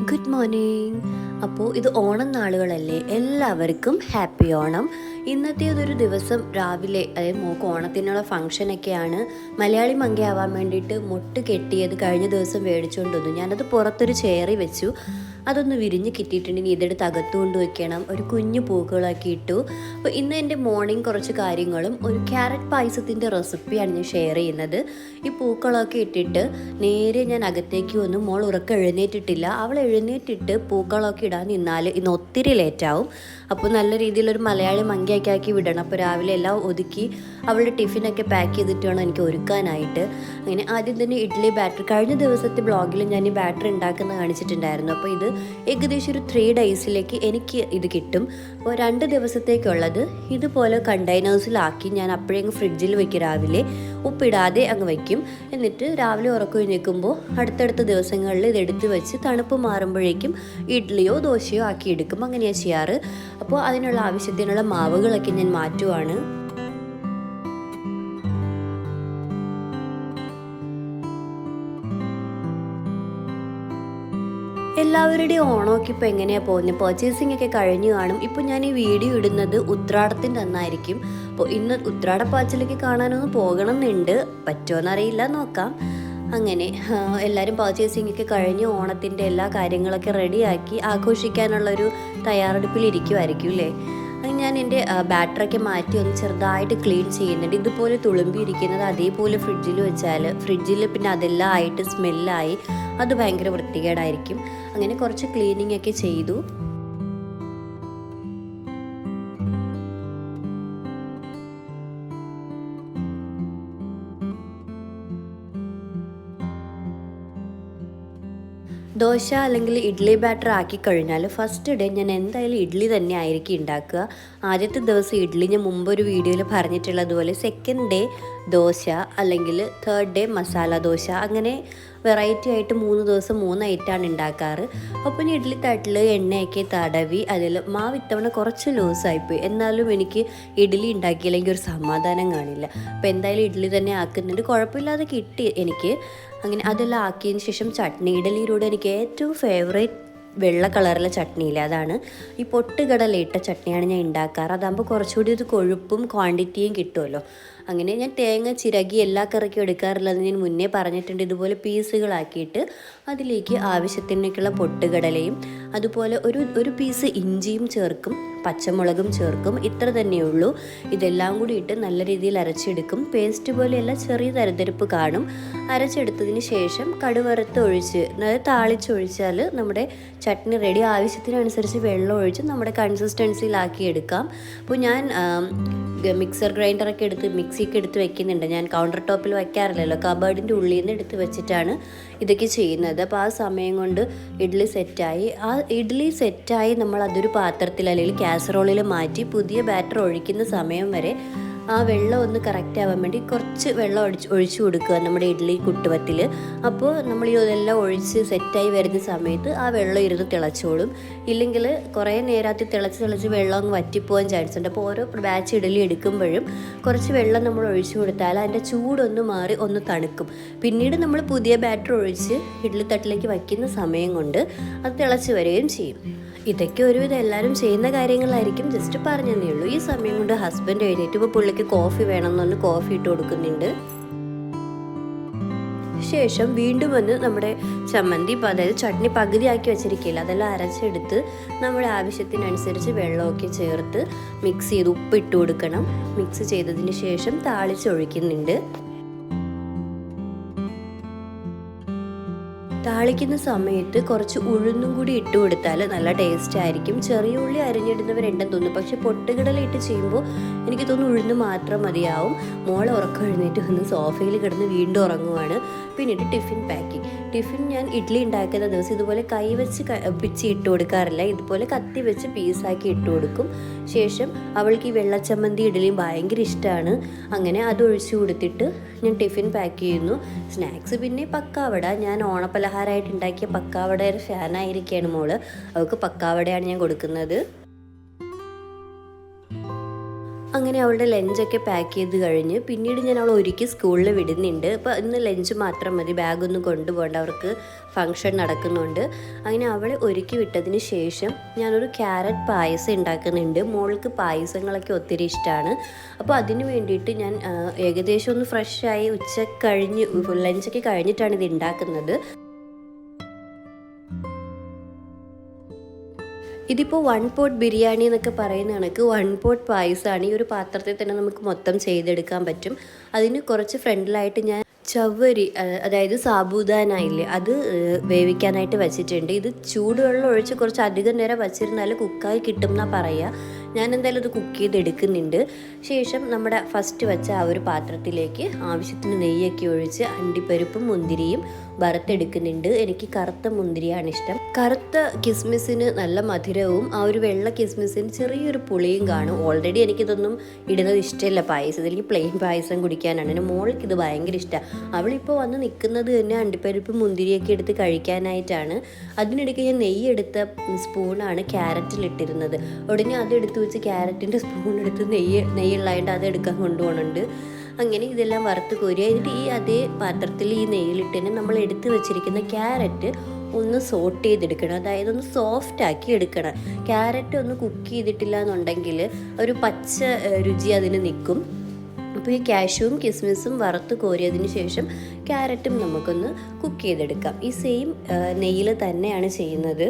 Good morning അപ്പോൾ ഇത് ഓണം നാളുകളല്ലേ? എല്ലാവർക്കും ഹാപ്പി ഓണം. ഇന്നത്തെ ഇതൊരു ദിവസം രാവിലെ അതായത് മോക്ക് ഓണത്തിനുള്ള ഫംഗ്ഷനൊക്കെയാണ്. മലയാളി മങ്കയാവാൻ വേണ്ടിയിട്ട് മുട്ട് കെട്ടിയത് കഴിഞ്ഞ ദിവസം മേടിച്ചുകൊണ്ട് വന്നു. ഞാനത് പുറത്തൊരു ചേറി വെച്ചു. അതൊന്ന് വിരിഞ്ഞ് കിട്ടിയിട്ടുണ്ടെങ്കിൽ ഇതെടുത്ത് അകത്ത് കൊണ്ട് വെക്കണം. ഒരു കുഞ്ഞു പൂക്കളാക്കി ഇട്ടു. അപ്പോൾ ഇന്ന് എന്റെ മോർണിംഗ് കുറച്ച് കാര്യങ്ങളും ഒരു ക്യാരറ്റ് പായസത്തിന്റെ റെസിപ്പിയാണ് ഞാൻ ഷെയർ ചെയ്യുന്നത്. ഈ പൂക്കളൊക്കെ ഇട്ടിട്ട് നേരെ ഞാൻ അകത്തേക്ക് വന്നു. മോൾ ഉറക്കം എഴുന്നേറ്റിട്ടില്ല. അവൾ എഴുന്നേറ്റിട്ട് പൂക്കളൊക്കെ ഇടാൻ നിന്നാൽ ഇന്ന് ഒത്തിരി ലേറ്റാവും അപ്പോൾ നല്ല രീതിയിലൊരു മലയാളി മങ്കിയൊക്കെ ആക്കി വിടണം. അപ്പോൾ രാവിലെ എല്ലാം ഒതുക്കി അവളുടെ ടിഫിനൊക്കെ പാക്ക് ചെയ്തിട്ട് വേണം എനിക്ക് ഒരുക്കാനായിട്ട്. അങ്ങനെ ആദ്യം തന്നെ ഇഡ്ഡലി ബാറ്റർ കഴിഞ്ഞ ദിവസത്തെ ബ്ലോഗിൽ ഞാൻ ഈ ബാറ്റർ ഉണ്ടാക്കുന്ന കാണിച്ചിട്ടുണ്ടായിരുന്നു. അപ്പോൾ ഇത് ഏകദേശം ഒരു ത്രീ ഡേയ്സിലേക്ക് എനിക്ക് ഇത് കിട്ടും. അപ്പോൾ രണ്ട് ദിവസത്തേക്കുള്ളത് ഇതുപോലെ കണ്ടെയ്നേഴ്സിലാക്കി ഞാൻ അപ്പോഴേ അങ്ങ് ഫ്രിഡ്ജിൽ വെക്കും രാവിലെ. ഉപ്പിടാതെ അങ്ങ് വയ്ക്കും എന്നിട്ട് രാവിലെ ഉറക്കം എഴുന്നേൽക്കുമ്പോൾ അടുത്തടുത്ത ദിവസങ്ങളിൽ ഇത് എടുത്തു വെച്ച് തണുപ്പ് മാറുമ്പോഴേക്കും ഇഡ്ഡലിയോ ദോശയോ ആക്കി എടുക്കും. അങ്ങനെയാണ് ചെയ്യാറ്. അപ്പോൾ അതിനുള്ള ആവശ്യത്തിനുള്ള മാവുകളൊക്കെ ഞാൻ മാറ്റുവാണ്. എല്ലാവരുടെയും ഓണമൊക്കെ ഇപ്പോൾ എങ്ങനെയാണ് പോകുന്നത് പർച്ചേസിംഗ് ഒക്കെ കഴിഞ്ഞു കാണും. ഇപ്പോൾ ഞാൻ ഈ വീഡിയോ ഇടുന്നത് ഉത്രാടത്തിന്റെ അന്നായിരിക്കും. അപ്പോൾ ഇന്ന് ഉത്രാട പാച്ചിലേക്ക് കാണാനൊന്ന് പോകണം എന്നുണ്ട് പറ്റുമോയെന്നറിയില്ല നോക്കാം. അങ്ങനെ എല്ലാവരും പർച്ചേസിംഗ് ഒക്കെ കഴിഞ്ഞ് ഓണത്തിന്റെ എല്ലാ കാര്യങ്ങളൊക്കെ റെഡിയാക്കി ആഘോഷിക്കാനുള്ളൊരു തയ്യാറെടുപ്പിലിരിക്കുമായിരിക്കും അല്ലേ? ഞാൻ എന്റെ ബാറ്ററൊക്കെ മാറ്റി ഒന്ന് ചെറുതായിട്ട് ക്ലീൻ ചെയ്യുന്നുണ്ട്. ഇതുപോലെ തുളുമ്പി ഇരിക്കുന്നത് അതേപോലെ ഫ്രിഡ്ജിൽ വെച്ചാൽ ഫ്രിഡ്ജിൽ പിന്നെ അതെല്ലാം ആയിട്ട് സ്മെല്ലായി അത് ഭയങ്കര വൃത്തികേടായിരിക്കും. അങ്ങനെ കുറച്ച് ക്ലീനിങ് ഒക്കെ ചെയ്തു. ദോശ അല്ലെങ്കിൽ ഇഡ്ഡലി ബാറ്റർ ആക്കി കഴിഞ്ഞാൽ ഫസ്റ്റ് ഡേ ഞാൻ എന്തായാലും ഇഡ്ഡലി തന്നെ ആയിരിക്കും ഉണ്ടാക്കുക ആദ്യത്തെ ദിവസം ഇഡ്ഡലി ഞാൻ മുമ്പ് ഒരു വീഡിയോയിൽ പറഞ്ഞിട്ടുള്ളതുപോലെ സെക്കൻഡ് ഡേ ദോശ അല്ലെങ്കിൽ തേർഡ് ഡേ മസാല ദോശ. അങ്ങനെ വെറൈറ്റി ആയിട്ട് മൂന്ന് ദിവസം മൂന്ന് ഐറ്റാണ് ഉണ്ടാക്കാറ് അപ്പോൾ ഞാൻ ഇഡ്ഡലി തട്ടിൽ എണ്ണയൊക്കെ തടവി അതിൽ മാവ് ഇത്തവണ കുറച്ച് ലൂസായിപ്പോയി എന്നാലും എനിക്ക് ഇഡ്ഡലി ഉണ്ടാക്കിയില്ലെങ്കിൽ ഒരു സമാധാനം കാണില്ല. അപ്പോൾ എന്തായാലും ഇഡ്ഡലി തന്നെ ആക്കുന്നുണ്ട്. കുഴപ്പമില്ലാതെ കിട്ടി എനിക്ക്. അങ്ങനെ അതെല്ലാം ആക്കിയതിന് ശേഷം ചട്നി ഇഡലിയിലൂടെ എനിക്ക് ഏറ്റവും ഫേവറേറ്റ് വെള്ള കളറിലെ ചട്നിയിൽ അതാണ്. ഈ പൊട്ടുകടല ഇട്ട ചട്നിയാണ് ഞാൻ ഉണ്ടാക്കാറ് അതാകുമ്പോൾ കുറച്ചുകൂടി ഒരു കൊഴുപ്പും ക്വാണ്ടിറ്റിയും കിട്ടുമല്ലോ അങ്ങനെ ഞാൻ തേങ്ങ ചിരകി എല്ലാ കറിക്കും എടുക്കാറില്ലെന്ന് ഞാൻ മുന്നേ പറഞ്ഞിട്ടുണ്ട്. ഇതുപോലെ പീസുകളാക്കിയിട്ട് അതിലേക്ക് ആവശ്യത്തിനൊക്കെയുള്ള പൊട്ടുകടലയും അതുപോലെ ഒരു ഒരു പീസ് ഇഞ്ചിയും ചേർക്കും പച്ചമുളകും ചേർക്കും. ഇത്ര തന്നെയുള്ളൂ. ഇതെല്ലാം കൂടി ഇട്ട് നല്ല രീതിയിൽ അരച്ചെടുക്കും. പേസ്റ്റ് പോലെയല്ല ചെറിയ തരതെരുപ്പ് കാണും. അരച്ചെടുത്തതിന് ശേഷം കടുവറുത്ത് ഒഴിച്ച് അതായത് താളിച്ചൊഴിച്ചാൽ നമ്മുടെ ചട്നി റെഡി ആവശ്യത്തിനനുസരിച്ച് വെള്ളം ഒഴിച്ച് നമ്മുടെ കൺസിസ്റ്റൻസിയിലാക്കി എടുക്കാം. അപ്പോൾ ഞാൻ മിക്സർ ഗ്രൈൻഡറൊക്കെ എടുത്ത് മിക്സിക്ക് എടുത്ത് വെക്കുന്നുണ്ട്. ഞാൻ കൗണ്ടർ ടോപ്പിൽ വയ്ക്കാറില്ലല്ലോ കബേർഡിന്റെ ഉള്ളിൽ നിന്ന് എടുത്ത് വെച്ചിട്ടാണ് ഇതൊക്കെ ചെയ്യുന്നത്. അപ്പോൾ ആ സമയം കൊണ്ട് ഇഡ്ഡലി സെറ്റായി. ആ ഇഡ്ഡലി സെറ്റായി നമ്മൾ അതൊരു പാത്രത്തിൽ അല്ലെങ്കിൽ കാസറോളിൽ മാറ്റി പുതിയ ബാറ്റർ ഒഴിക്കുന്ന സമയം വരെ ആ വെള്ളം ഒന്ന് കറക്റ്റ് ആവാൻ വേണ്ടി കുറച്ച് വെള്ളം ഒഴിച്ച് ഒഴിച്ചു കൊടുക്കുക നമ്മുടെ ഇഡ്ഡലി കുട്ടുവത്തിൽ അപ്പോൾ നമ്മൾ ഇതെല്ലാം ഒഴിച്ച് സെറ്റായി വരുന്ന സമയത്ത് ആ വെള്ളം ഇരുന്ന് തിളച്ചോളും. ഇല്ലെങ്കിൽ കുറേ നേരത്തിൽ തിളച്ച് തിളച്ച് വെള്ളം അങ്ങ് വറ്റിപ്പോകാൻ ചാൻസ് ഉണ്ട്. അപ്പോൾ ഓരോ ബാച്ച് ഇഡ്ഡലി എടുക്കുമ്പോഴും കുറച്ച് വെള്ളം നമ്മൾ ഒഴിച്ചു കൊടുത്താൽ അതിന്റെ ചൂടൊന്ന് മാറി ഒന്ന് തണുക്കും. പിന്നീട് നമ്മൾ പുതിയ ബാറ്റർ ഒഴിച്ച് ഇഡ്ഡലി തട്ടിലേക്ക് വയ്ക്കുന്ന സമയം കൊണ്ട് അത് തിളച്ച് വരികയും ചെയ്യും. ഇതൊക്കെ ഒരുവിധം എല്ലാവരും ചെയ്യുന്ന കാര്യങ്ങളായിരിക്കും. ജസ്റ്റ് പറഞ്ഞതേ ഉള്ളൂ. ഈ സമയം കൊണ്ട് ഹസ്ബൻഡ് എഴുന്നേറ്റ് ഇപ്പോൾ പുള്ളിക്ക് കോഫി വേണമെന്ന് പറഞ്ഞ് കോഫി ഇട്ട് കൊടുക്കുന്നുണ്ട്. ശേഷം വീണ്ടും വന്ന് നമ്മുടെ ചമ്മന്തി ഇപ്പം അതായത് ചട്നി പകുതിയാക്കി വെച്ചിരിക്കില്ല അതെല്ലാം അരച്ചെടുത്ത് നമ്മുടെ ആവശ്യത്തിനനുസരിച്ച് വെള്ളമൊക്കെ ചേർത്ത് മിക്സ് ചെയ്ത് ഉപ്പിട്ട് കൊടുക്കണം. മിക്സ് ചെയ്തതിന് ശേഷം താളിച്ചൊഴിക്കുന്നുണ്ട് താളിക്കുന്ന സമയത്ത് കുറച്ച് ഉഴുന്നും കൂടി ഇട്ട് കൊടുത്താൽ നല്ല ടേസ്റ്റ് ആയിരിക്കും. ചെറിയ ഉള്ളി അരിഞ്ഞിടുന്നവരുണ്ടെന്ന് തോന്നുന്നു. പക്ഷെ പൊട്ടുകടല ഇട്ട് ചെയ്യുമ്പോൾ എനിക്ക് തോന്നുന്നു ഉഴുന്ന് മാത്രം മതിയാവും. മോളെ ഉറക്കം എഴുന്നേറ്റ് വന്ന് സോഫയിൽ കിടന്ന് വീണ്ടും ഉറങ്ങുവാണ്. പിന്നീട് ടിഫിൻ പാക്കിംഗ് ടിഫിൻ ഞാൻ ഇഡ്ഡലി ഉണ്ടാക്കുന്ന ദിവസം ഇതുപോലെ കൈ വെച്ച് പിച്ച് ഇട്ട് കൊടുക്കാറില്ല. ഇതുപോലെ കത്തി വെച്ച് പീസാക്കി ഇട്ട് കൊടുക്കും. ശേഷം അവൾക്ക് ഈ വെള്ളച്ചമ്മന്തി ഇഡ്ഡലിയും ഭയങ്കര ഇഷ്ടമാണ് അങ്ങനെ അത് ഒഴിച്ചു കൊടുത്തിട്ട് ഞാൻ ടിഫിൻ പാക്ക് ചെയ്യുന്നു. സ്നാക്സ് പിന്നെ പക്കാവട. ഞാൻ ഓണപ്പലഹാരമായിട്ട് ഉണ്ടാക്കിയ പക്കാവടയുടെ ഫാനായിരിക്കുകയാണ് മോൾ. അവൾക്ക് പക്കാവടയാണ് ഞാൻ കൊടുക്കുന്നത്. അങ്ങനെ അവളുടെ ലഞ്ചൊക്കെ പാക്ക് ചെയ്ത് കഴിഞ്ഞ് പിന്നീട് ഞാൻ അവളെ ഒരുക്കി സ്കൂളിൽ വിടുന്നുണ്ട്. അപ്പോൾ ഇന്ന് ലഞ്ച് മാത്രം മതി. ബാഗൊന്നും കൊണ്ടുപോകണ്ട. അവർക്ക് ഫങ്ഷൻ നടക്കുന്നുണ്ട്. അങ്ങനെ അവളെ ഒരുക്കി വിട്ടതിന് ശേഷം ഞാനൊരു ക്യാരറ്റ് പായസം ഉണ്ടാക്കുന്നുണ്ട്. മോൾക്ക് പായസങ്ങളൊക്കെ ഒത്തിരി ഇഷ്ടമാണ് അപ്പോൾ അതിന് വേണ്ടിയിട്ട് ഞാൻ ഏകദേശം ഒന്ന് ഫ്രഷായി ഉച്ച കഴിഞ്ഞ് ലഞ്ചൊക്കെ കഴിഞ്ഞിട്ടാണ് ഇത് ഉണ്ടാക്കുന്നത്. ഇതിപ്പോൾ വൺ പോട്ട് ബിരിയാണി എന്നൊക്കെ പറയുന്ന കണക്ക് വൺ പോട്ട് പായസമാണ് ഈ ഒരു പാത്രത്തിൽ തന്നെ നമുക്ക് മൊത്തം ചെയ്തെടുക്കാൻ പറ്റും. അതിന് കുറച്ച് ഫ്രണ്ടിലായിട്ട് ഞാൻ ചവ്വരി അതായത് സാബൂദാന ഇല്ലേ അത് വേവിക്കാനായിട്ട് വെച്ചിട്ടുണ്ട്. ഇത് ചൂടുവെള്ളം ഒഴിച്ച് കുറച്ച് അധികം നേരം വച്ചിരുന്നാൽ കുക്കായി കിട്ടും എന്നാണ് പറയുക ഞാൻ എന്തായാലും അത് കുക്ക് ചെയ്തെടുക്കുന്നുണ്ട്. ശേഷം നമ്മുടെ ഫസ്റ്റ് വെച്ച ആ ഒരു പാത്രത്തിലേക്ക് ആവശ്യത്തിന് നെയ്യൊക്കെ ഒഴിച്ച് അണ്ടിപ്പരിപ്പും മുന്തിരിയും വറുത്തെടുക്കുന്നുണ്ട്. എനിക്ക് കറുത്ത മുന്തിരിയാണ് ഇഷ്ടം. കറുത്ത കിസ്മിസിന് നല്ല മധുരവും ആ ഒരു വെള്ള കിസ്മിസിന് ചെറിയൊരു പുളിയും കാണും. ഓൾറെഡി എനിക്കിതൊന്നും ഇടുന്നത് ഇഷ്ടമില്ല പായസം. എനിക്ക് പ്ലെയിൻ പായസം കുടിക്കാനാണ്. എന്റെ മോൾക്ക് ഇത് ഭയങ്കര ഇഷ്ടമാണ് അവളിപ്പോൾ വന്ന് നിൽക്കുന്നത് തന്നെ അണ്ടിപ്പരിപ്പ് മുന്തിരിയൊക്കെ എടുത്ത് കഴിക്കാനായിട്ടാണ്. അതിനിടയ്ക്ക് ഞാൻ നെയ്യ് എടുത്ത സ്പൂണാണ് ക്യാരറ്റിലിട്ടിരുന്നത്. ഉടനെ അതെടുത്ത് വെച്ച് ക്യാരറ്റിന്റെ സ്പൂൺ എടുത്ത് നെയ്യ് നെയ്യുള്ളതായിട്ട് അത് എടുക്കാൻ കൊണ്ടുപോകുന്നുണ്ട് അങ്ങനെ ഇതെല്ലാം വറുത്ത് കോരുക എന്നിട്ട് ഈ അതേ പാത്രത്തിൽ ഈ നെയ്യിലിട്ട് തന്നെ നമ്മൾ എടുത്ത് വെച്ചിരിക്കുന്ന ക്യാരറ്റ് ഒന്ന് സോട്ട് ചെയ്തെടുക്കണം. അതായത് ഒന്ന് സോഫ്റ്റ് ആക്കി എടുക്കണം. ക്യാരറ്റ് ഒന്ന് കുക്ക് ചെയ്തിട്ടില്ല എന്നുണ്ടെങ്കിൽ ഒരു പച്ച രുചി അതിന് നിൽക്കും. അപ്പോൾ ഈ കാഷ്യൂവും കിസ്മിസും വറുത്ത് കോരിയതിന് ശേഷം ക്യാരറ്റും നമുക്കൊന്ന് കുക്ക് ചെയ്തെടുക്കാം. ഈ സെയിം നെയ്യിൽ തന്നെയാണ് ചെയ്യുന്നത്.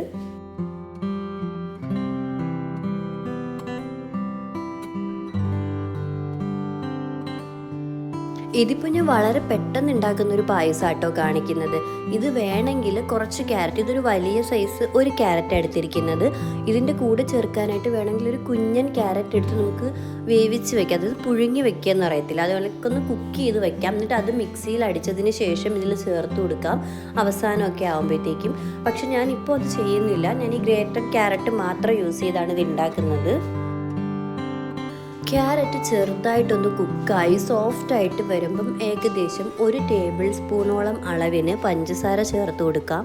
ഇതിപ്പോൾ ഞാൻ വളരെ പെട്ടെന്ന് ഉണ്ടാക്കുന്ന ഒരു പായസാട്ടോ കാണിക്കുന്നത്. ഇത് വേണമെങ്കിൽ കുറച്ച് ക്യാരറ്റ് ഇതൊരു വലിയ സൈസ് ഒരു ക്യാരറ്റ് എടുത്തിരിക്കുന്നത്. ഇതിന്റെ കൂടെ ചേർക്കാനായിട്ട് വേണമെങ്കിൽ ഒരു കുഞ്ഞൻ ക്യാരറ്റ് എടുത്ത് നമുക്ക് വേവിച്ച് വെക്കാം. അതായത് പുഴുങ്ങി വെക്കുക എന്ന് പറയത്തില്ല. അതുപോലെ ഒന്ന് കുക്ക് ചെയ്ത് വെക്കാം. എന്നിട്ട് അത് മിക്സിയിൽ അടിച്ചതിന് ശേഷം ഇതിൽ ചേർത്ത് കൊടുക്കാം. അവസാനമൊക്കെ ആകുമ്പോഴത്തേക്കും പക്ഷെ ഞാൻ ഇപ്പോൾ അത് ചെയ്യുന്നില്ല. ഞാൻ ഈ ഗ്രേറ്റഡ് ക്യാരറ്റ് മാത്രം യൂസ് ചെയ്താണ് ഇത് ഉണ്ടാക്കുന്നത്. ക്യാരറ്റ് ചെറുതായിട്ടൊന്ന് കുക്കായി സോഫ്റ്റ് ആയിട്ട് വരുമ്പം ഏകദേശം ഒരു ടേബിൾ സ്പൂണോളം അളവിന് പഞ്ചസാര ചേർത്ത് കൊടുക്കാം.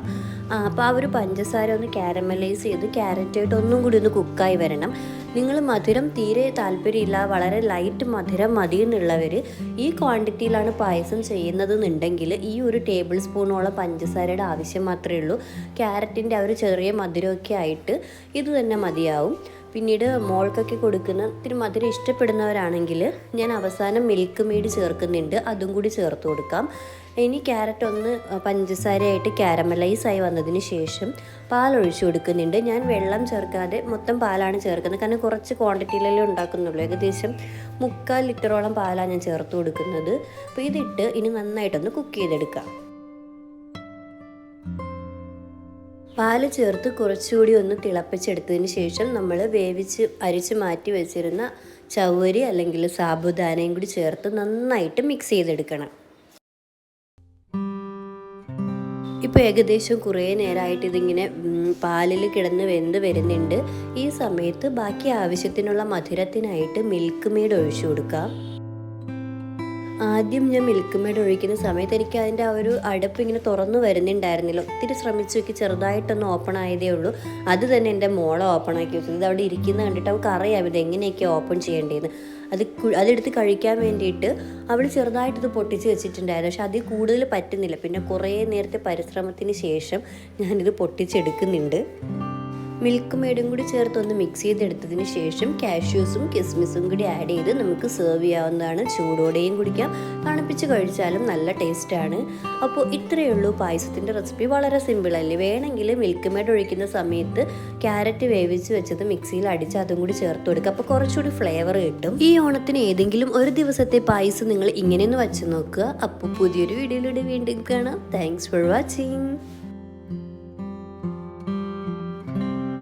അപ്പോൾ ആ ഒരു പഞ്ചസാര ഒന്ന് കാരമലൈസ് ചെയ്ത് ക്യാരറ്റായിട്ട് ഒന്നും കൂടി ഒന്ന് കുക്കായി വരണം. നിങ്ങൾ മധുരം തീരെ താല്പര്യമില്ല വളരെ ലൈറ്റ് മധുരം മതി എന്നുള്ളവർ ഈ ക്വാണ്ടിറ്റിയിലാണ് പായസം ചെയ്യുന്നതെന്നുണ്ടെങ്കിൽ ഈ ഒരു ടേബിൾ സ്പൂണോളം പഞ്ചസാരയുടെ ആവശ്യം മാത്രമേ ഉള്ളൂ. ക്യാരറ്റിന്റെ ആ ഒരു ചെറിയ മധുരമൊക്കെ ആയിട്ട് ഇത് തന്നെ മതിയാവും. പിന്നീട് മോൾക്കൊക്കെ കൊടുക്കുന്ന ഇത്തിരി മധുരം ഇഷ്ടപ്പെടുന്നവരാണെങ്കിൽ ഞാൻ അവസാനം മിൽക്ക് മെയ്ഡ് ചേർക്കുന്നുണ്ട്. അതും കൂടി ചേർത്ത് കൊടുക്കാം. ഇനി ക്യാരറ്റ് ഒന്ന് പഞ്ചസാരയായിട്ട് ക്യാരമലൈസ് ആയി വന്നതിന് ശേഷം പാൽ ഒഴിച്ചു കൊടുക്കുന്നുണ്ട്. ഞാൻ വെള്ളം ചേർക്കാതെ മൊത്തം പാലാണ് ചേർക്കുന്നത്. കാരണം കുറച്ച് ക്വാണ്ടിറ്റിയിലല്ലേ ഉണ്ടാക്കുന്നുള്ളൂ. ഏകദേശം മുക്കാൽ ലിറ്ററോളം പാലാണ് ഞാൻ ചേർത്ത് കൊടുക്കുന്നത്. അപ്പോൾ ഇതിട്ട് ഇനി നന്നായിട്ടൊന്ന് കുക്ക് ചെയ്തെടുക്കാം. പാൽ ചേർത്ത് കുറച്ചുകൂടി ഒന്ന് തിളപ്പിച്ചെടുത്തതിന് ശേഷം നമ്മൾ വേവിച്ച് അരിച്ച് മാറ്റി വെച്ചിരുന്ന ചവ്വരി അല്ലെങ്കിൽ സാബുദാനയും കൂടി ചേർത്ത് നന്നായിട്ട് മിക്സ് ചെയ്തെടുക്കണം. ഇപ്പോൾ ഏകദേശം കുറേ നേരമായിട്ട് ഇതിങ്ങനെ പാലിൽ കിടന്ന് വെന്ത് വരുന്നുണ്ട്. ഈ സമയത്ത് ബാക്കി ആവശ്യത്തിനുള്ള മധുരത്തിനായിട്ട് മിൽക്ക് മെയ്ഡ് ഒഴിച്ചു കൊടുക്കാം. ആദ്യം ഞാൻ മിൽക്ക് മെയ്ഡ് ഒഴിക്കുന്ന സമയത്ത് എനിക്ക് അതിന്റെ ആ ഒരു അടപ്പ് ഇങ്ങനെ തുറന്നു വരുന്നുണ്ടായിരുന്നില്ല. ഒത്തിരി ശ്രമിച്ചു നോക്കി ചെറുതായിട്ടൊന്ന് ഓപ്പൺ ആയതേ ഉള്ളൂ. അത് തന്നെ എന്റെ മോളെ ഓപ്പൺ ആക്കി വെച്ചത് ഇത് അവിടെ ഇരിക്കുന്നത് കണ്ടിട്ട് അവൾക്ക് അറിയാം ഇത് എങ്ങനെയൊക്കെ ഓപ്പൺ ചെയ്യേണ്ടതെന്ന് അത് അതെടുത്ത് കഴിക്കാൻ വേണ്ടിയിട്ട് അവൾ ചെറുതായിട്ട് ഇത് പൊട്ടിച്ച് വെച്ചിട്ടുണ്ടായിരുന്നു. പക്ഷെ അതിൽ കൂടുതൽ പറ്റുന്നില്ല. പിന്നെ കുറേ നേരത്തെ പരിശ്രമത്തിന് ശേഷം ഞാനിത് പൊട്ടിച്ചെടുക്കുന്നുണ്ട്. മിൽക്ക് മെയ്ഡും കൂടി ചേർത്ത് ഒന്ന് മിക്സ് ചെയ്തെടുത്തതിന് ശേഷം കാഷ്യൂസും കിസ്മിസും കൂടി ആഡ് ചെയ്ത് നമുക്ക് സെർവ് ചെയ്യാവുന്നതാണ്. ചൂടോടെയും കുടിക്കാം. തണുപ്പിച്ച് കഴിച്ചാലും നല്ല ടേസ്റ്റാണ് അപ്പോൾ ഇത്രയേ ഉള്ളൂ പായസത്തിന്റെ റെസിപ്പി വളരെ സിമ്പിളല്ലേ വേണമെങ്കിൽ മിൽക്ക് മെയ്ഡ് ഒഴിക്കുന്ന സമയത്ത് ക്യാരറ്റ് വേവിച്ച് വെച്ചത് മിക്സിയിൽ അടിച്ച് അതും കൂടി ചേർത്ത് കൊടുക്കുക. അപ്പോൾ കുറച്ചുകൂടി ഫ്ലേവർ കിട്ടും. ഈ ഓണത്തിന് ഏതെങ്കിലും ഒരു ദിവസത്തെ പായസം നിങ്ങൾ ഇങ്ങനെയൊന്ന് വെച്ച് നോക്കുക. അപ്പോൾ പുതിയൊരു വീഡിയോയിലൂടെ വീണ്ടും കാണാം. Thanks for watching